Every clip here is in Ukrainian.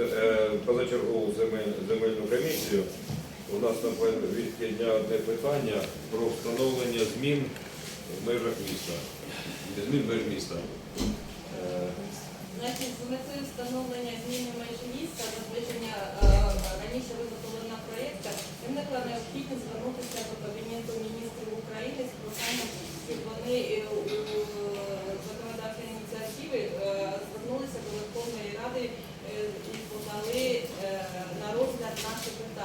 е, позачергову земельну комісію. У нас на повістці дня одне питання про встановлення змін в межах міста. Змін в меж міста. Значить, з метою встановлення зміни меж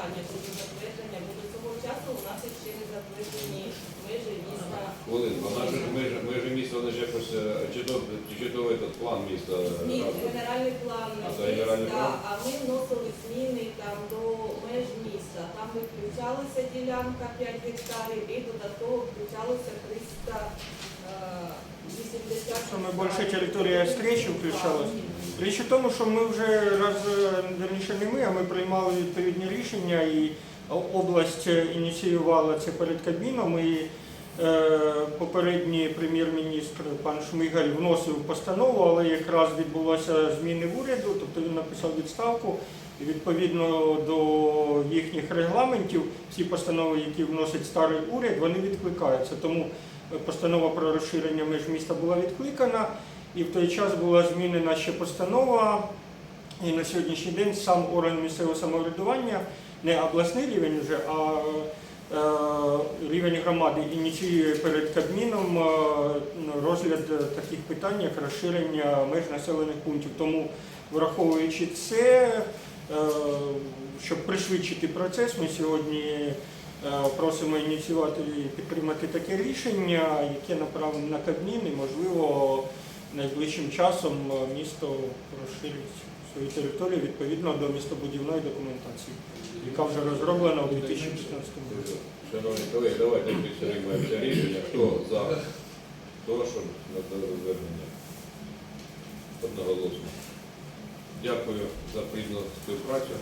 питання щодо затвердження, бо до цього часу у нас ще не затверджені межі міста. Хвилин, вона ж межі, межі міста, вони ж якось е, чи то, чи то этот план міста. е, Ні, разом? генеральний план А, це генеральний да, план? а а ми вносили зміни там до меж міста. Там виключалася ділянка 5 гектарів і додатково включалося 380 Саме більша територія встречі включалась. Річ у тому, що ми вже раз е, не ми, а ми приймали відповідні рішення, і область ініціювала це перед Кабміном. І е, попередній прем'єр-міністр пан Шмигаль вносив постанову, але якраз відбулося зміни в уряду, тобто він написав відставку. І відповідно до їхніх регламентів, всі постанови, які вносить старий уряд, вони відкликаються. Тому постанова про розширення меж міста була відкликана. І в той час була змінена ще постанова, і на сьогоднішній день сам орган місцевого самоврядування, не обласний рівень вже, а е, рівень громади ініціює перед Кабміном е, розгляд таких питань, як розширення меж населених пунктів. Тому, враховуючи це, е, щоб пришвидшити процес, ми сьогодні просимо ініціювати і підтримати таке рішення, яке направлено на Кабмін і, можливо, найближчим часом місто розширить свою територію відповідно до містобудівної документації, яка вже розроблена у 2016 році. Шановні колеги, давайте підтримаємо рішення. Хто за? Прошу на звернення. Одноголосно. Дякую за плідну співпрацю.